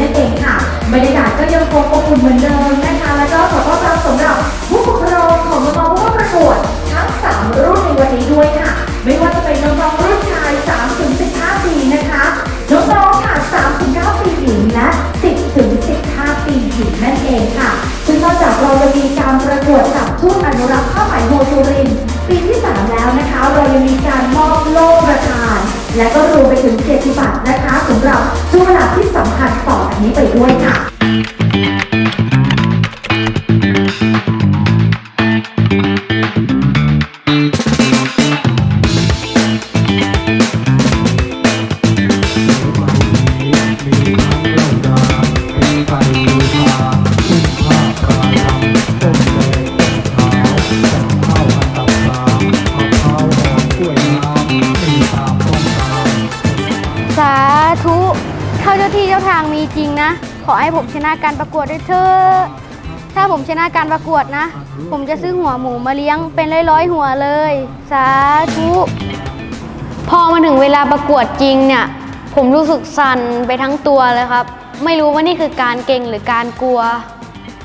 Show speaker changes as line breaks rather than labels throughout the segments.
นั่นเองค่ะ บรรยากาศก็ยังคงคงเหมือนเดิมนะคะ แล้วก็ขอต้อนรับสำหรับผู้ปกครองของน้องๆผู้เข้าประกวดทั้ง 3 รุ่นในวันนี้ด้วยค่ะ ไม่ว่าจะเป็นน้องๆรุ่นชาย 3 ถึง 15 ปีนะคะน้องๆค่ะ 3 ถึง 9 ปีหญิงและ 10 ถึง 15 ปีหญิงนั่นเองค่ะ ซึ่งนอกจากเราจะมีการประกวดกับทูตอนุรักษ์ผ้าไหมโฮซูรินปีที่ 3 แล้วนะคะ เรายังมีการมอบโล่ประทาน และก็รวมไปถึงเกียรติบัตรนะคะสำหรับช่วงเวลาที่สำคัญต่อ นี้ไปด้วยค่ะ
การ
ประกวดนะ ผมจะซื้อหัวหมูมาเลี้ยงเป็นร้อยๆหัวเลย สาธุ พอมาถึงเวลาประกวดจริงเนี่ย ผมรู้สึกสั่นไปทั้งตัวเลยครับ ไม่รู้ว่านี่คือการเก่งหรือการกลัว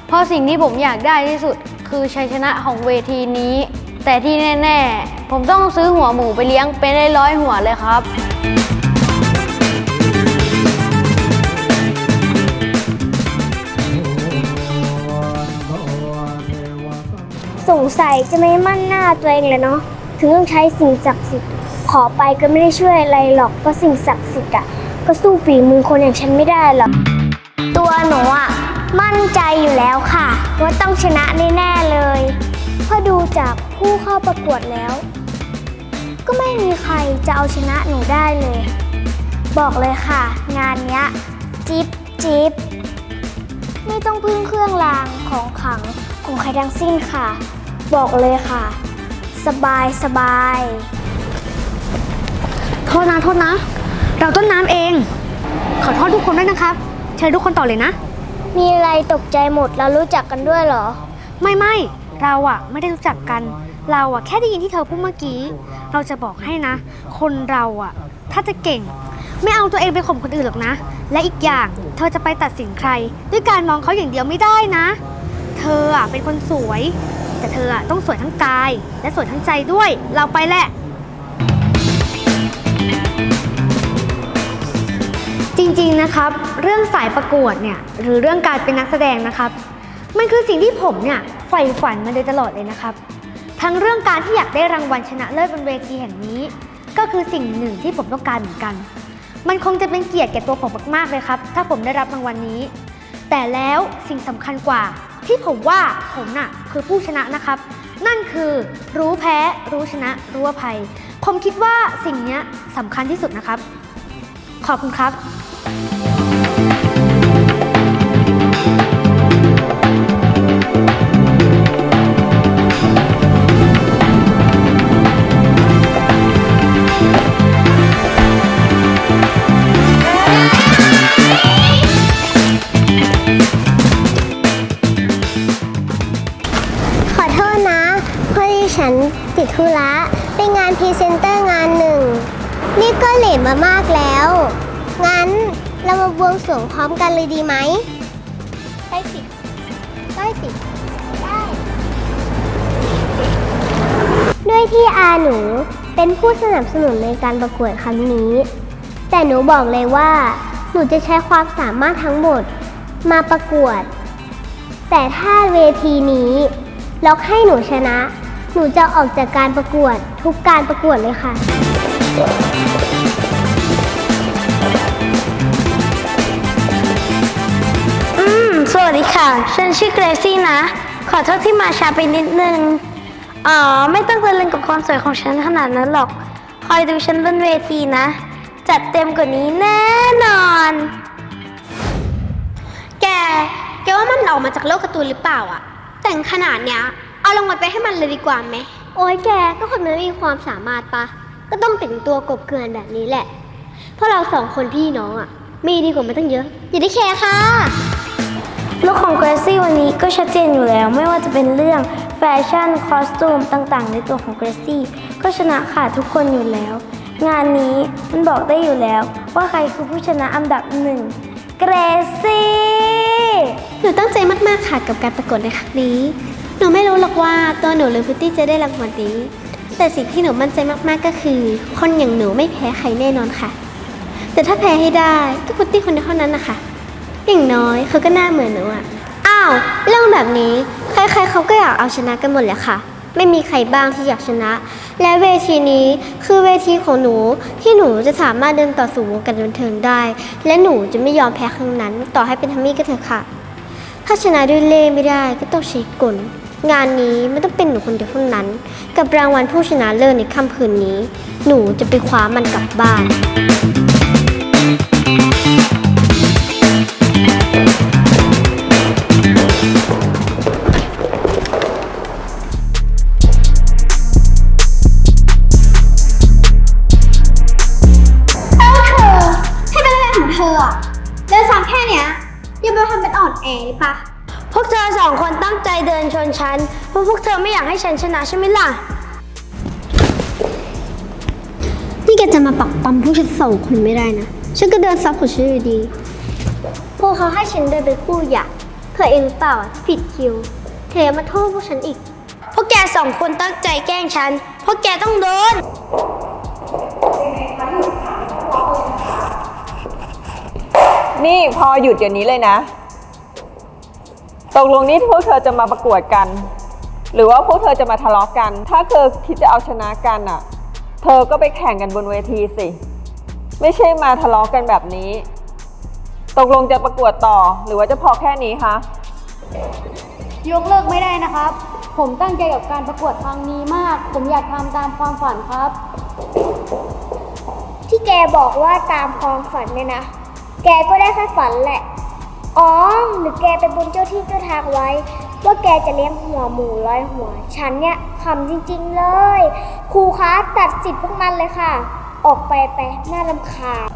เพราะสิ่งที่ผมอยากได้ที่สุดคือชัยชนะของเวทีนี้ แต่ที่แน่ ๆ ผมต้องซื้อหัวหมูไปเลี้ยงเป็นร้อยๆหัวเลยครับ
สงสัยจะไม่มั่นหน้าตัวเองเลยเนาะถึงต้องใช้สิ่งศักดิ์สิทธิ์ขอไปก็ไม่ได้ช่วยอะไรหรอกเพราะสิ่งศักดิ์สิทธิ์อะก็สู้ฝีมือคนอย่างฉันไม่ได้หรอกตัวหนูอะมั่นใจอยู่แล้วค่ะ ว่าต้องชนะแน่ๆเลยเพราะดูจากผู้เข้าประกวดแล้ว ก็ไม่มีใครจะเอาชนะหนูได้เลย บอกเลยค่ะ งานเนี้ยจิ๊บจิ๊บไม่ต้องพึ่งเครื่องรางของขลังของใครทั้งสิ้นค่ะ บอกเลยค่ะ สบายสบาย
โทษนะโทษนะ เราต้นน้ำเอง ขอโทษทุกคนด้วยนะครับ เชิญทุกคนต่อเลยนะ
มีอะไรตกใจหมดเรารู้จักกันด้วยเหรอ
ไม่ไม่เราอะไม่ได้รู้จักกัน เราอะแค่ได้ยินที่เธอพูดเมื่อกี้ เราจะบอกให้นะ คนเราอะถ้าจะเก่ง ไม่เอาตัวเองไปข่มคนอื่นหรอกนะ และอีกอย่างเธอจะไปตัดสินใคร ด้วยการมองเขาอย่างเดียวไม่ได้นะ เธออะเป็นคนสวย แต่เธออะต้องสวยทั้งกาย และสวยทั้งใจด้วย เราไปแหละ จริงๆนะครับ เรื่องสายประกวดเนี่ยหรือเรื่องการเป็นนักแสดงนะครับ มันคือสิ่งที่ผมเนี่ยใฝ่ฝันมาโดยตลอดเลยนะครับ ทั้งเรื่องการที่อยากได้รางวัลชนะเลิศบนเวทีแห่งนี้ ก็คือสิ่งหนึ่งที่ผมต้องการเหมือนกัน มันคงจะเป็นเกียรติแก่ตัวผมมากๆเลยครับ ถ้าผมได้รับรางวัลนี้ แต่แล้วสิ่งสำคัญกว่า ที่ผมว่าผมน่ะคือผู้ชนะนะครับ นั่นคือรู้แพ้รู้ชนะ รู้อภัย ผมคิดว่าสิ่งนี้สำคัญที่สุดนะครับ ขอบคุณครับ
สรวงพร้อมกันเลยดีไหมได้สิได้สิได้ด้วยที่อาหนูเป็นผู้สนับสนุนในการประกวดครั้งนี้ แต่หนูบอกเลยว่า หนูจะใช้ความสามารถทั้งหมดมาประกวด แต่ถ้าเวทีนี้ล็อกให้หนูชนะ หนูจะออกจากการประกวดทุกการประกวดเลยค่ะ
สวัสดีค่ะ ฉันชื่อเกรซี่นะ ขอโทษที่มาช้าไปนิดนึง อ๋อ ไม่ต้องตะลึงกับความสวยของฉันขนาดนั้นหรอก คอยดูฉันบนเวทีนะ จัดเต็มกว่านี้แน่นอน
แก แกว่ามันออกมาจากโลกการ์ตูนหรือเปล่าอะแต่งขนาดเนี้ย เอารางวัลไปให้มันเลยดีกว่าไหม
โอ้ยแก ก็คนนั้นมีความสามารถปะ ก็ต้องแต่งตัวกบเกลื่อนแบบนี้แหละ เพราะเราสองคนพี่น้องอะมีดีกว่ามันตั้งเยอะ อย่าได้แคร์ค่ะ
ลุคของเกรซี่วันนี้ก็ชัดเจนอยู่แล้ว ไม่ว่าจะเป็นเรื่องแฟชั่น คอสตูมต่างๆ ในตัวของเกรซี่ก็ชนะขาดทุกคนอยู่แล้ว งานนี้มันบอกได้อยู่แล้ว ว่าใครคือผู้ชนะอันดับหนึ่งเกรซี่
หนูตั้งใจมากๆค่ะกับการประกวดในครั้งนี้ หนูไม่รู้หรอกว่าตัวหนูหรือพิตตี้จะได้รางวัลนี้ แต่สิ่งที่หนูมั่นใจมากๆก็คือ คนอย่างหนูไม่แพ้ใครแน่นอนค่ะ แต่ถ้าแพ้ให้ได้ก็พิตตี้คนเดียวเท่านั้นนะคะ อย่างน้อยเขาก็หน้าเหมือนหนูอะอ้าว เรื่องแบบนี้ ใครๆเขาก็อยากเอาชนะกันหมดแหละค่ะ ไม่มีใครบ้างที่อยากชนะ และเวทีนี้คือเวทีของหนูที่หนูจะสามารถเดินต่อสู่วงการบันเทิงได้ และหนูจะไม่ยอมแพ้ครั้งนั้น ต่อให้เป็นทัมมี่ก็เถอะค่ะ ถ้าชนะด้วยเล่ห์ไม่ได้ก็ต้องใช้กล งานนี้ไม่ต้องเป็นหนูคนเดียวเท่านั้น กับรางวัลผู้ชนะเลิศในค่ำคืนนี้ หนูจะไปคว้ามันกลับบ้าน
วกเธอสองคนตั้งใจเดินชนฉัน เพราะพวกเธอไม่อยากให้ฉันชนะใช่ไหมล่ะ
นี่แกจะมาปักปั๊มพวกฉันสองคนไม่ได้นะ ฉันก็เดินซับของฉันอยู่ดี
พวกเขาให้ฉันเดินเป็นคู่หยักเธอเองหรือเปล่าที่ผิดคิว เธอมาโทษพวกฉันอีก พวกแกสองคนตั้งใจแกล้งฉัน พวกแกต้องโดน
นี่พอหยุดเดี๋ยวนี้เลยนะ ตกลงนี่พวกเธอจะมาประกวดกัน หรือว่าพวกเธอจะมาทะเลาะกัน ถ้าเธอคิดจะเอาชนะกันอะ เธอก็ไปแข่งกันบนเวทีสิ ไม่ใช่มาทะเลาะกันแบบนี้ ตกลงจะประกวดต่อ หรือว่าจะพอแค่นี้คะ
ยกเลิกไม่ได้นะครับ ผมตั้งใจกับการประกวดครั้งนี้มาก ผมอยากทำตามความฝันครับ
ที่แกบอกว่าตามความฝันเนี่ยนะ แกก็ได้แค่ฝันแหละ อ๋อ หรือแกไปบนเจ้าที่เจ้าทางไว้ ว่าแกจะเลี้ยงหัวหมูร้อยหัว ฉันเนี่ยขำจริงๆเลย ครูคะตัดสิทธิ์พวกมันเลยค่ะ ออกไปไปน่ารำคาญ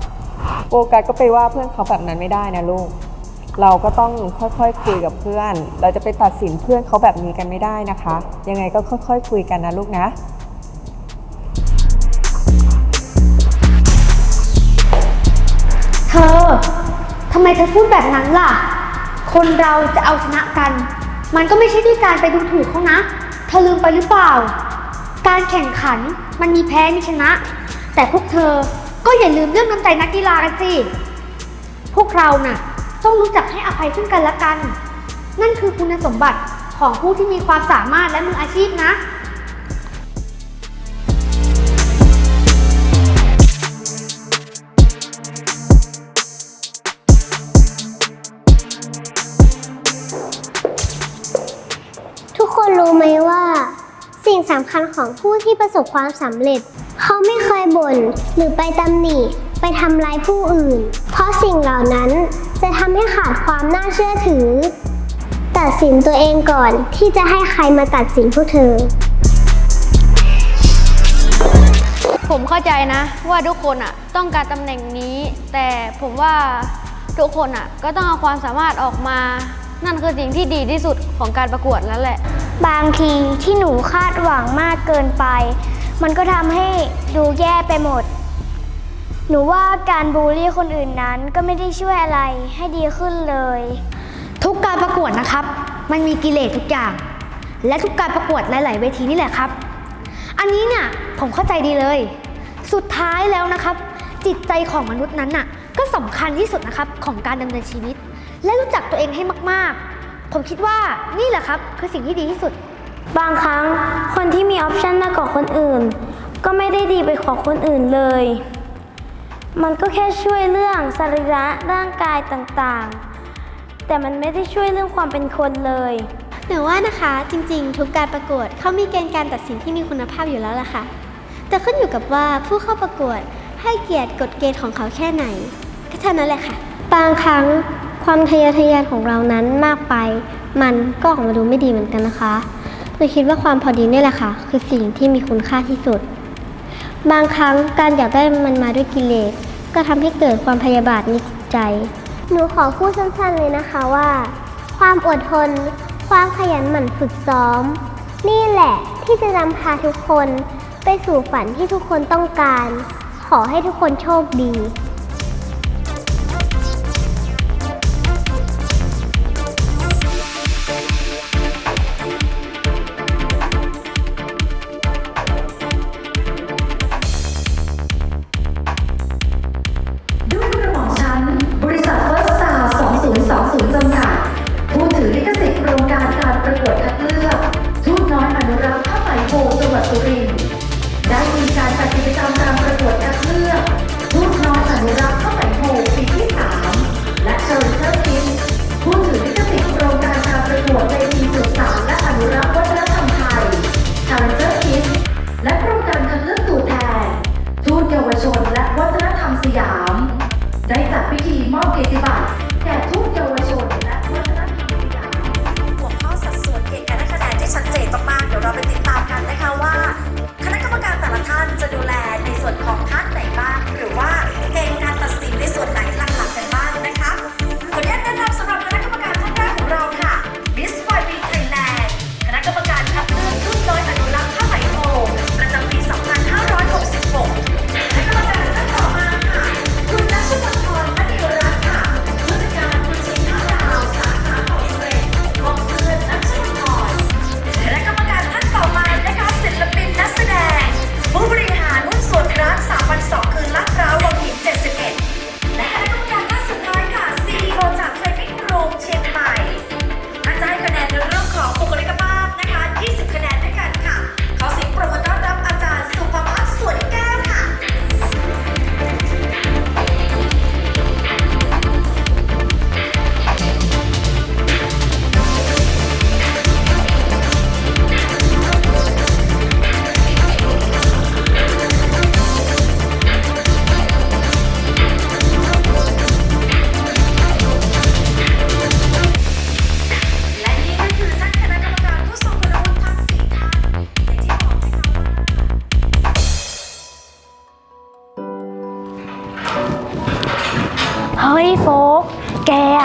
โฟกัสก็ไปว่าเพื่อนเขาแบบนั้นไม่ได้นะลูก เราก็ต้องค่อยๆคุยกับเพื่อน เราจะไปตัดสินเพื่อนเขาแบบนี้กันไม่ได้นะคะ ยังไงก็ค่อยๆคุยกันนะลูกนะ
เธอ ทำไมเธอพูดแบบนั้นล่ะ คนเราจะเอาชนะกัน มันก็ไม่ใช่ด้วยการไปดูถูกเขานะ เธอลืมไปหรือเปล่า การแข่งขันมันมีแพ้มีชนะ แต่พวกเธอก็อย่าลืมเรื่องน้ำใจนักกีฬากันสิ พวกเราน่ะ ต้องรู้จักให้อภัยซึ่งกันและกัน นั่นคือคุณสมบัติของผู้ที่มีความสามารถและมืออาชีพนะ
สิ่งสำคัญของผู้ที่ประสบความสำเร็จ เขาไม่เคยบ่นหรือไปตำหนิ ไปทำร้ายผู้อื่น เพราะสิ่งเหล่านั้นจะทำให้ขาดความน่าเชื่อถือ ตัดสินตัวเองก่อนที่จะให้ใครมาตัดสินพวกเธอ
ผมเข้าใจนะว่าทุกคนอะต้องการตำแหน่งนี้ แต่ผมว่าทุกคนอะก็ต้องเอาความสามารถออกมา นั่นคือสิ่งที่ดีที่สุดของการประกวดแล้วแหละ
บางทีที่หนูคาดหวังมากเกินไป มันก็ทำให้ดูแย่ไปหมด หนูว่าการบูลลี่คนอื่นนั้นก็ไม่ได้ช่วยอะไรให้ดีขึ้นเลย
ทุกการประกวดนะครับ มันมีกิเลสทุกอย่าง และทุกการประกวดหลาย ๆ เวทีนี่แหละครับ อันนี้เนี่ยผมเข้าใจดีเลย สุดท้ายแล้วนะครับ จิตใจของมนุษย์นั้นน่ะ ก็สำคัญที่สุดนะครับของการดำเนินชีวิต และรู้จักตัวเองให้มาก ๆ ผมคิดว่านี่แหละครับคือสิ่งที่ดีที่สุด
บางครั้งคนที่มีออปชันมากกว่าคนอื่น ก็ไม่ได้ดีไปกว่าคนอื่นเลย มันก็แค่ช่วยเรื่องสรีระร่างกายต่างๆ แต่มันไม่ได้ช่วยเรื่องความเป็นคนเลย
หนูว่านะคะจริงๆ ทุกการประกวดเขามีเกณฑ์การตัดสินที่มีคุณภาพอยู่แล้วล่ะค่ะ แต่ขึ้นอยู่กับว่าผู้เข้าประกวดให้เกียรติกฎเกณฑ์ของเขาแค่ไหนก็เท่านั้นแหละค่ะ
บางครั้ง ความทะเยอทะยานของเรานั้นมากไป มันก็ออกมาดูไม่ดีเหมือนกันนะคะหนูคิดว่าความพอดีนี่แหละค่ะ คือสิ่งที่มีคุณค่าที่สุด บางครั้งการอยากได้มันมาด้วยกิเลสก็ทำให้เกิดความพยาบาทในจิตใจ หนูขอพูดสั้นๆเลยนะคะว่า ความอดทน ความขยันหมั่นฝึกซ้อม นี่แหละที่จะนำพาทุกคนไปสู่ฝันที่ทุกคนต้องการ ขอให้ทุกค
นโชคดี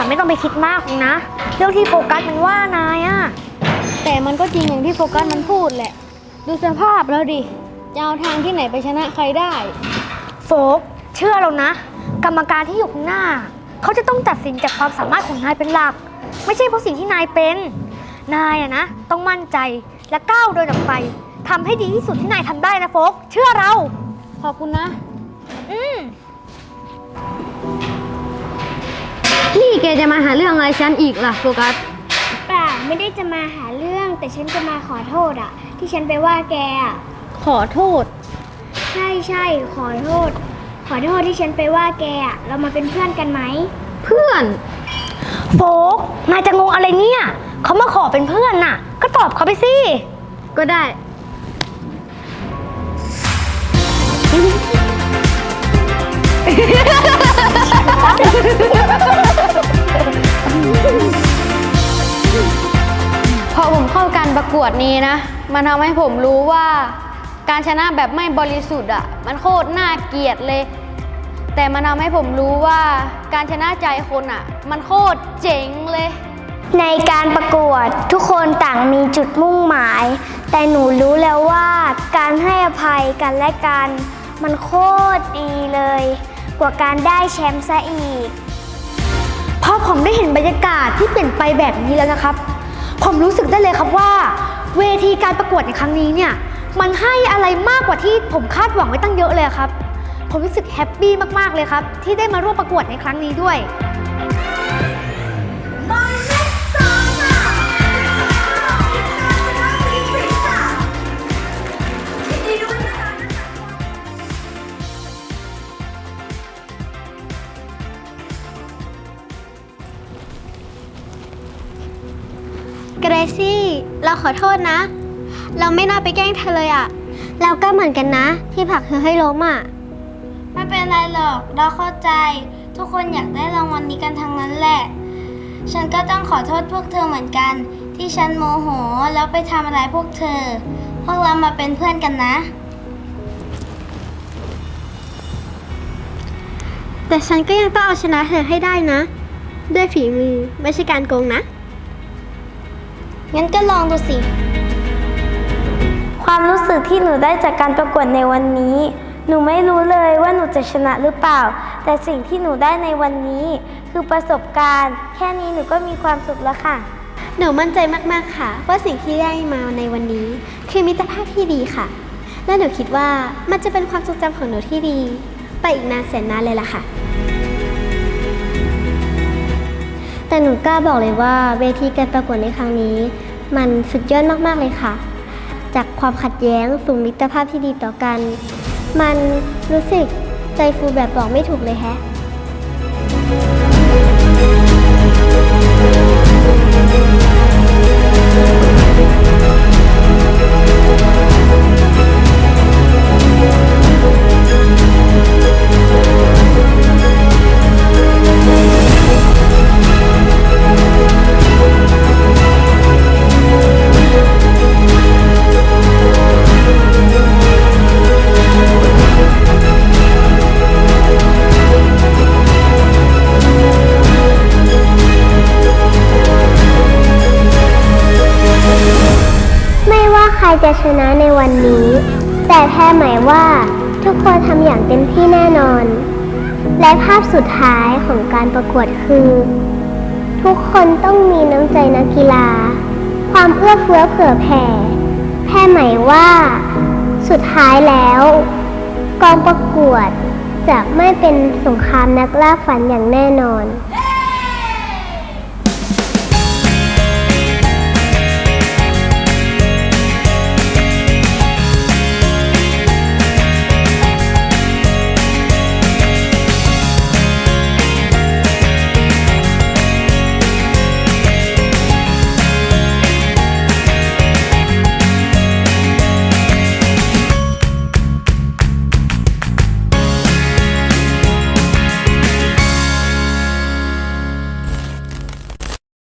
อะ
ไม่ต้องไปคิดมากหรอกนะ เรื่องที่โฟกัสมันว่านายอะ
แต่มันก็จริงอย่างที่โฟกัสมันพูดแหละ ดูสภาพแล้วดิ จะเอาทางที่ไหนไปชนะใครได้
โฟกเชื่อเรานะ กรรมการที่อยู่ข้างหน้า เขาจะต้องตัดสินจากความสามารถของนายเป็นหลัก ไม่ใช่เพราะสิ่งที่นายเป็น นายอะนะต้องมั่นใจและก้าวเดินออกไปทำให้ดีที่สุดที่นายทำได้นะโฟกเชื่อเรา
ขอบคุณนะ
อืม
นี่แกจะมาหาเรื่องอะไรฉันอีกล่ะโฟกัส
เปล่าไม่ได้จะมาหาเรื่อง แต่ฉันจะมาขอโทษอะที่ฉันไปว่าแกอะ
ขอโทษ
ใช่ใช่ขอโทษ ขอโทษที่ฉันไปว่าแกอะเรามาเป็นเพื่อนกันไหม
เพื่อน
โฟกนายจะงงอะไรเนี่ย เขามาขอเป็นเพื่อนน่ะ ก็ตอบเขาไปสิ
ก็ได้ การประกวดนี้นะ มันทำให้ผมรู้ว่า การชนะแบบไม่บริสุทธิ์อะ มันโคตรน่าเกลียดเลย แต่มันทำให้ผมรู้ว่าการชนะใจคนอะ มันโคตรเจ๋งเลย
ในการประกวดทุกคนต่างมีจุดมุ่งหมาย แต่หนูรู้แล้วว่าการให้อภัยกันและกัน มันโคตรดีเลย กว่าการได้แชมป์ซะอีก
พอผมได้เห็นบรรยากาศที่เปลี่ยนไปแบบนี้แล้วนะครับ ผมรู้สึกได้เลยครับว่า เวทีการประกวดในครั้งนี้เนี่ย มันให้อะไรมากกว่าที่ผมคาดหวังไว้ตั้งเยอะเลยครับ ผมรู้สึกแฮปปี้มากๆเลยครับ ที่ได้มาร่วมประกวดในครั้งนี้ด้วย
เก
รซี่ เราขอโทษนะ เราไม่น่าไปแกล้งเธอเลยอะเราก็เหมือนกันนะ ที่ผลักเธอให้ล้มอะ
ไม่เป็นไรหรอก เราเข้าใจ ทุกคนอยากได้รางวัลนี้กันทั้งนั้นแหละ ฉันก็ต้องขอโทษพวกเธอเหมือนกัน ที่ฉันโมโหแล้วไปทำอะไรพวกเธอ พวกเรามาเป็นเพื่อนกันนะ
แต่ฉันก็ยังต้องเอาชนะเธอให้ได้นะ ด้วยฝีมือไม่ใช่การโกงนะ
งั้นก็ลองดูสิ ความรู้สึกที่หนูได้จากการประกวดในวันนี้ หนูไม่รู้เลยว่าหนูจะชนะหรือเปล่า แต่สิ่งที่หนูได้ในวันนี้ คือประสบการณ์ แค่นี้หนูก็มีความสุขแล้วค่ะ
หนูมั่นใจมากๆค่ะ ว่าสิ่งที่ได้มาในวันนี้ คือมิตรภาพที่ดีค่ะ และหนูคิดว่ามันจะเป็นความทรงจำของหนูที่ดี ไปอีกนานแสนนานเลยล่ะค่ะ แต่หนูกล้าบอกเลยว่าเวทีการประกวดในครั้งนี้ มันสุดยอดมาก ๆ เลยค่ะ จากความขัดแย้งสู่มิตรภาพที่ดีต่อกัน มันรู้สึกใจฟูแบบบอกไม่ถูกเลยแฮะาใครจะชนะในวันนี้ แต่แพ้หมายว่าทุกคนทำอย่างเต็มที่แน่นอน และภาพสุดท้ายของการประกวดคือ ทุกคนต้องมีน้ำใจนักกีฬา ความเอื้อเฟื้อเผื่อแผ่ แพ้หมายว่า สุดท้ายแล้ว กองประกวดจะไม่เป็นสงครามนักล่าฝันอย่างแน่นอน